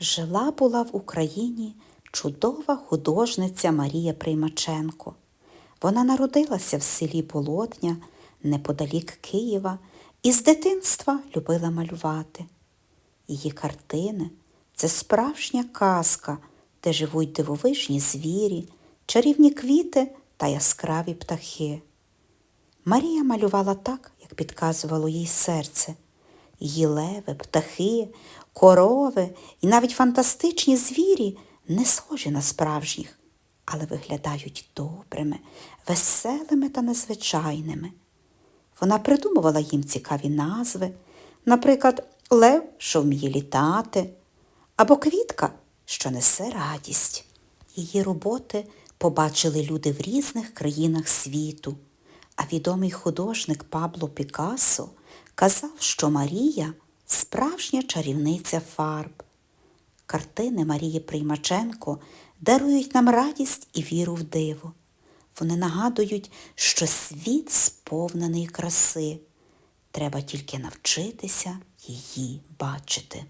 Жила була в Україні чудова художниця Марія Приймаченко. Вона народилася в селі Болотня, неподалік Києва, і з дитинства любила малювати. Її картини це справжня казка, де живуть дивовижні звірі, чарівні квіти та яскраві птахи. Марія малювала так, як підказувало їй серце. Її леви, птахи, корови і навіть фантастичні звірі не схожі на справжніх, але виглядають добрими, веселими та незвичайними. Вона придумувала їм цікаві назви, наприклад, лев, що вміє літати, або квітка, що несе радість. Її роботи побачили люди в різних країнах світу, а відомий художник Пабло Пікассо казав, що Марія справжня чарівниця фарб. Картини Марії Приймаченко дарують нам радість і віру в диво. Вони нагадують, що світ сповнений краси. Треба тільки навчитися її бачити.